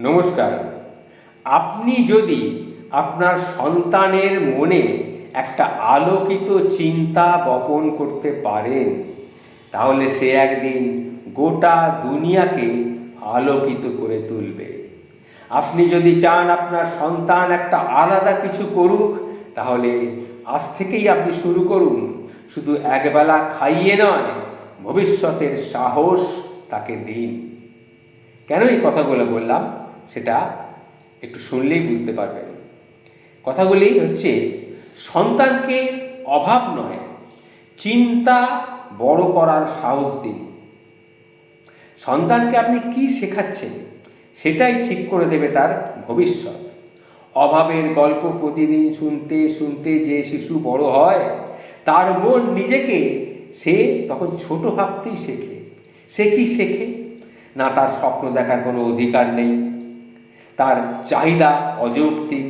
নমস্কার। আপনি যদি আপনার সন্তানের মনে একটা আলোকিত চিন্তা বপন করতে পারেন, তাহলে সে একদিন গোটা দুনিয়াকে আলোকিত করে তুলবে। আপনি যদি চান আপনার সন্তান একটা আলাদা কিছু করুক, তাহলে আজ থেকেই আপনি শুরু করুন। শুধু একবেলা খাইয়ে নয়, ভবিষ্যতের সাহস তাকে দিন। কেন এই কথাগুলো বললাম? সেটা একটু শুনলেই বুঝতে পারবেন। কথাগুলি হচ্ছে, সন্তানকে অভাব নয়, চিন্তা বড় করার সাহস দিন। সন্তানকে আপনি কি শেখাচ্ছেন সেটাই ঠিক করে দেবে তার ভবিষ্যৎ। অভাবের গল্প প্রতিদিন শুনতে শুনতে যে শিশু বড় হয়, তার মন নিজেকে সে তখন ছোট ভাবতেই শেখে। সে কি শেখে? না তার স্বপ্ন দেখার কোনো অধিকার নেই তার চাহিদা অযৌক্তিক।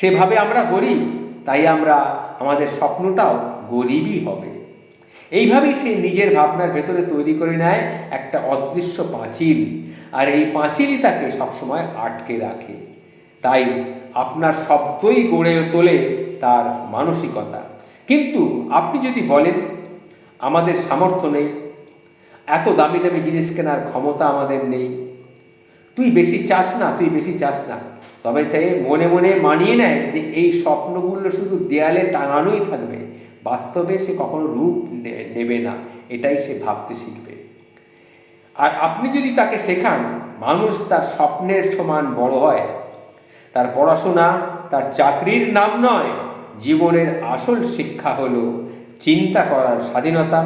সেভাবে আমরা গরিব, তাই আমরা আমাদের স্বপ্নটাও গরিবই হবে। এইভাবেই সে নিজের ভাবনার ভেতরে তৈরি করে নেয় একটা অদৃশ্য পাঁচিল, আর এই পাঁচিলই তাকে সবসময় আটকে রাখে। তাই আপনার শব্দই গড়ে তোলে তার মানসিকতা। কিন্তু আপনি যদি বলেন, আমাদের সামর্থ্য নেই, এত দামি দামি জিনিস কেনার ক্ষমতা আমাদের নেই তুই বেশি চাস না, তুই বেশি চাস না। তবে সে মনে মনে মানিয়ে নেয় যে এই স্বপ্নগুলো শুধু দেয়ালে টাঙানোই থাকবে, বাস্তবে সে কখনো রূপ নেবে না, এটাই সে ভাবতে শিখবে। আর আপনি যদি তাকে শেখান, মানুষ তার স্বপ্নের সমান বড় হয়। তার পড়াশোনা, তার চাকরির নাম নয়, জীবনের আসল শিক্ষা হল চিন্তা করার স্বাধীনতা,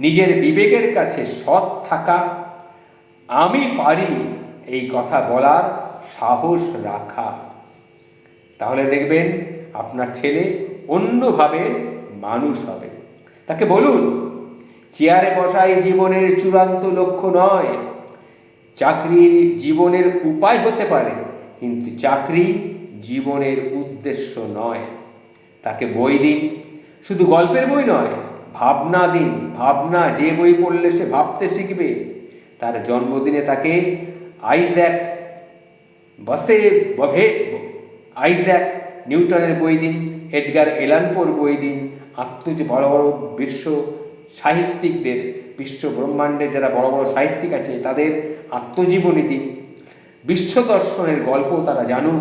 নিজের বিবেকের কাছে সৎ থাকা। আমি পারি এই কথা বলার সাহস রাখা। তাহলে দেখবেন আপনার ছেলে অন্যভাবে মানুষ হবে। তাকে বলুন, চেয়ারে বসাই জীবনের চূড়ান্ত লক্ষ্য নয়। চাকরির জীবনের উপায় হতে পারে, কিন্তু চাকরি জীবনের উদ্দেশ্য নয়। তাকে বই দিন, শুধু গল্পের বই নয়, ভাবনা দিন। ভাবনা যে বই পড়লে সে ভাবতে শিখবে। তার জন্মদিনে তাকে আইজ্যাক বসে বভে, আইজ্যাক নিউটনের বই দিন এডগার এলানপোর বই দিন আত্ম যে বড় বড় বিশ্ব সাহিত্যিকদের, বিশ্ব ব্রহ্মাণ্ডের যারা বড় বড় সাহিত্যিক আছে, তাদের আত্মজীবনী দিন বিশ্ব দর্শনের গল্প তারা জানুক,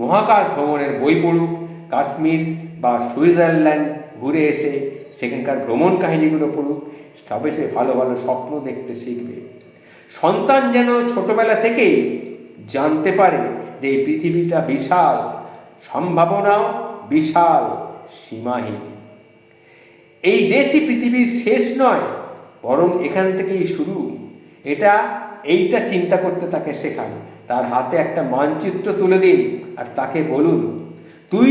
মহাকাশ ভ্রমণের বই পড়ুক, কাশ্মীর বা সুইজারল্যান্ড ঘুরে এসে সেখানকার ভ্রমণ কাহিনীগুলো পড়ুক, তবে সে ভালো ভালো স্বপ্ন দেখতে শিখবে। সন্তান যেন ছোটবেলা থেকেই জানতে পারে যে এই পৃথিবীটা বিশাল সম্ভাবনাও বিশাল, সীমাহীন। এই দেশই পৃথিবীর শেষ নয়, বরং এখান থেকেই শুরু। এটা, এইটা চিন্তা করতে তাকে শেখান। তার হাতে একটা মানচিত্র তুলে দিন আর তাকে বলুন, তুই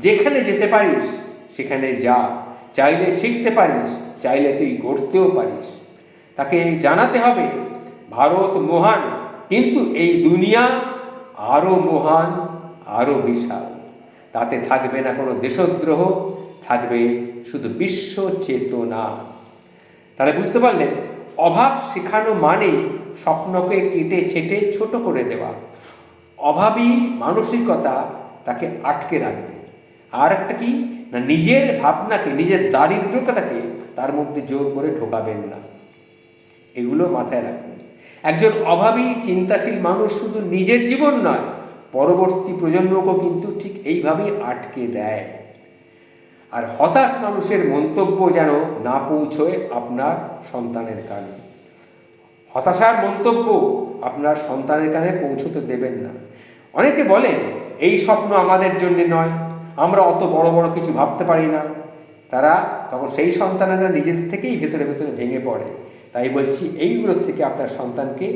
যেখানে যেতে পারিস, সেখানে যা। চাইলে শিখতে পারিস, চাইলে তুই গড়তেও পারিস। তাকে জানাতে হবে ভারত মহান, কিন্তু এই দুনিয়া আরও মহান আরও বিশাল। তাতে থাকবে না কোনো দেশদ্রোহ, থাকবে শুধু বিশ্ব চেতনা। তাহলে বুঝতে পারলেন, অভাব শেখানো মানে স্বপ্নকে কেটে ছেটে ছোট করে দেওয়া। অভাবী মানসিকতা তাকে আটকে রাখবে। আর একটা কি, না নিজের ভাবনাকে, নিজের দারিদ্রতাকে তার মধ্যে জোর করে ঢোকাবেন না। এগুলো মাথায় রাখুন। একজন অভাবী, চিন্তাশীল মানুষ শুধু নিজের জীবন নয়, পরবর্তী প্রজন্মকেও কিন্তু ঠিক এইভাবেই আটকে দেয়। আর হতাশ মানুষের মন্তব্য যেন না পৌঁছয় আপনার সন্তানের কানে। হতাশার মন্তব্য আপনার সন্তানের কানে পৌঁছতে দেবেন না। অনেকে বলেন, এই স্বপ্ন আমাদের জন্য নয়। আমরা অত বড় বড় কিছু ভাবতে পারি না। তারা তখন সেই সন্তানেরা নিজের থেকেই ভেতরে ভেতরে ভেঙে পড়ে। তাই বলছি এইগুলো থেকে আপনার সন্তানকে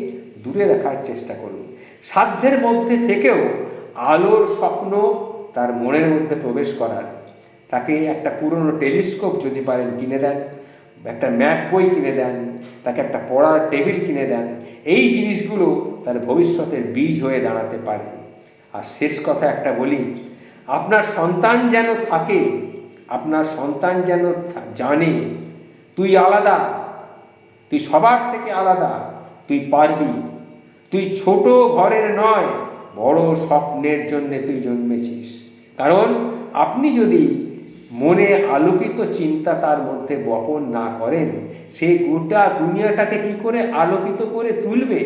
দূরে রাখার চেষ্টা করুন। সাধ্যের মধ্যে থেকেও আলোর স্বপ্ন তার মনের মধ্যে প্রবেশ করার। তাকে একটা পুরনো টেলিস্কোপ যদি পারেন কিনে দেন, একটা ম্যাপ বই কিনে দেন, তাকে একটা পড়ার টেবিল কিনে দেন, এই জিনিসগুলো তার ভবিষ্যতের বীজ হয়ে দাঁড়াতে পারে। আর শেষ কথা একটা বলি, আপনার সন্তান যেন থাকে আপনার সন্তান যেন জানে, তুই আলাদা, তুই সবার থেকে আলাদা, তুই পারবি। তুই ছোট ঘরের নয়, বড় স্বপ্নের জন্যে তুই জন্মেছিস। কারণ আপনি যদি মনে আলোকিত চিন্তা তার মধ্যে বপন না করেন, সে গোটা দুনিয়াটাকে কি করে আলোকিত করে তুলবে?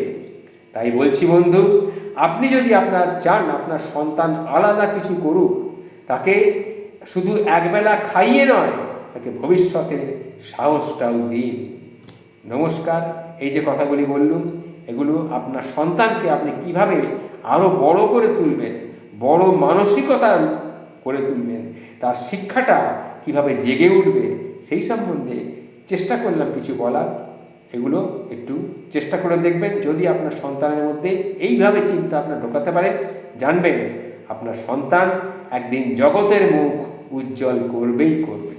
তাই বলছি বন্ধু, আপনি যদি আপনার চান, আপনার সন্তান আলাদা কিছু করুক, তাকে শুধু একবেলা খাইয়ে নয়, তাকে ভবিষ্যতে সাহসটাও দিন। নমস্কার, এই যে কথাগুলি বললুম, এগুলো আপনার সন্তানকে আপনি কীভাবে আরও বড় করে তুলবেন, বড় মানসিকতা করে তুলবেন, তার শিক্ষাটা কীভাবে জেগে উঠবে, সেই সম্বন্ধে চেষ্টা করলাম কিছু বলার। এগুলো একটু চেষ্টা করে দেখবেন, যদি আপনার সন্তানের মধ্যে এইভাবে চিন্তা আপনার ঢোকাতে পারেন জানবেন আপনার সন্তান একদিন জগতের মুখ উজ্জ্বল করবেই করবে